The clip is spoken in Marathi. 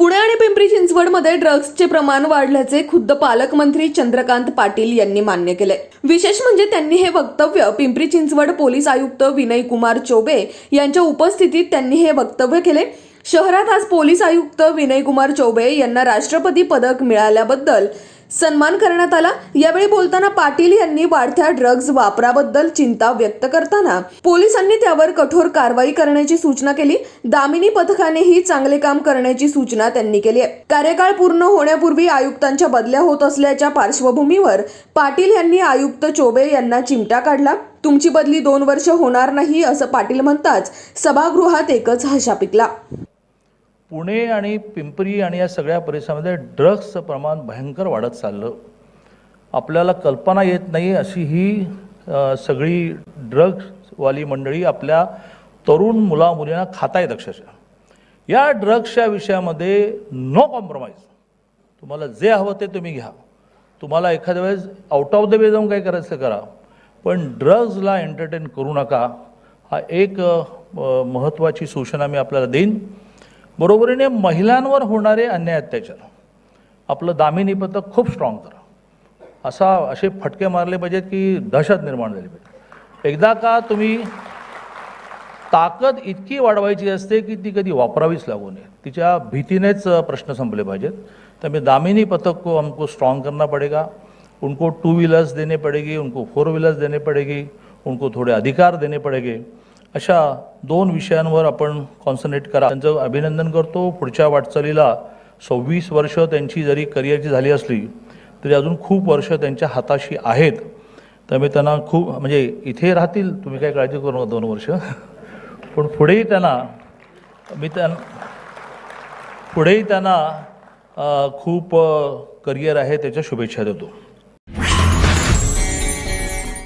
पुणे आणि पिंपरी चिंचवडमध्ये ड्रग्जचे प्रमाण वाढल्याचे खुद्द पालकमंत्री चंद्रकांत पाटील यांनी मान्य केले. विशेष म्हणजे त्यांनी हे वक्तव्य पिंपरी चिंचवड पोलीस आयुक्त विनय कुमार चोबे यांच्या उपस्थितीत त्यांनी हे वक्तव्य केले. शहरात आज पोलीस आयुक्त विनय कुमार चौबे यांना राष्ट्रपती पदक मिळाल्याबद्दल सन्मान करण्यात आला. यावेळी बोलताना पाटील यांनी वाढत्या ड्रग्ज वापराबद्दल चिंता व्यक्त करताना पोलिसांनी त्यावर कठोर कारवाई करण्याची सूचना केली. दामिनी पथकानेही चांगले काम करण्याची सूचना त्यांनी केली आहे. कार्यकाळ पूर्ण होण्यापूर्वी आयुक्तांच्या बदल्या होत असल्याच्या पार्श्वभूमीवर पाटील यांनी आयुक्त चोबे यांना चिमटा काढला. तुमची बदली दोन वर्ष होणार नाही असं पाटील म्हणताच सभागृहात एकच हशा पिकला पुणे आणि पिंपरी आणि या सगळ्या परिसरामध्ये ड्रग्सचं प्रमाण भयंकर वाढत चाललं. आपल्याला कल्पना येत नाही अशी ही सगळी ड्रग्सवाली मंडळी आपल्या तरुण मुला मुलींना खातायत अक्षरशः. या ड्रग्सच्या विषयामध्ये नो कॉम्प्रोमाइज तुम्हाला जे हवं ते तुम्ही घ्या. तुम्हाला एखाद्या वेळेस आउट ऑफ द वे जाऊन काय करायचं करा. पण ड्रग्जला एंटरटेन करू नका. हा एक महत्त्वाची सूचना मी आपल्याला देईन. बरोबरीने महिलांवर होणारे अन्याय अत्याचार. आपलं दामिनी पथक खूप स्ट्रॉंग करा असा असे फटके मारले पाहिजेत की दहशत निर्माण झाली पाहिजे. एकदा का तुम्ही ताकद इतकी वाढवायची असते की ती कधी वापरावीच लागू नये. तिच्या भीतीनेच प्रश्न संपले पाहिजेत. तर मी दामिनी पथक को हमको स्ट्रॉंग करना पड़ेगा. उनको टू व्हीलर्स देने पड़ेगी उनको फोर व्हीलर्स देने पड़ेगी उनको थोडे अधिकार देने पड़ेगे. अशा दोन विषयांवर आपण कॉन्सन्ट्रेट करा. त्यांचं अभिनंदन करतो. पुढच्या वाटचालीला सव्वीस वर्ष त्यांची जरी करिअरची झाली असली तरी अजून खूप वर्ष त्यांच्या हाताशी आहेत. त्यामुळे त्यांना खूप म्हणजे इथे राहतील तुम्ही काय काळजी करू नका दोन वर्ष. पण पुढेही त्यांना मी त्यां पुढेही त्यांना खूप करिअर आहे त्याच्या शुभेच्छा देतो.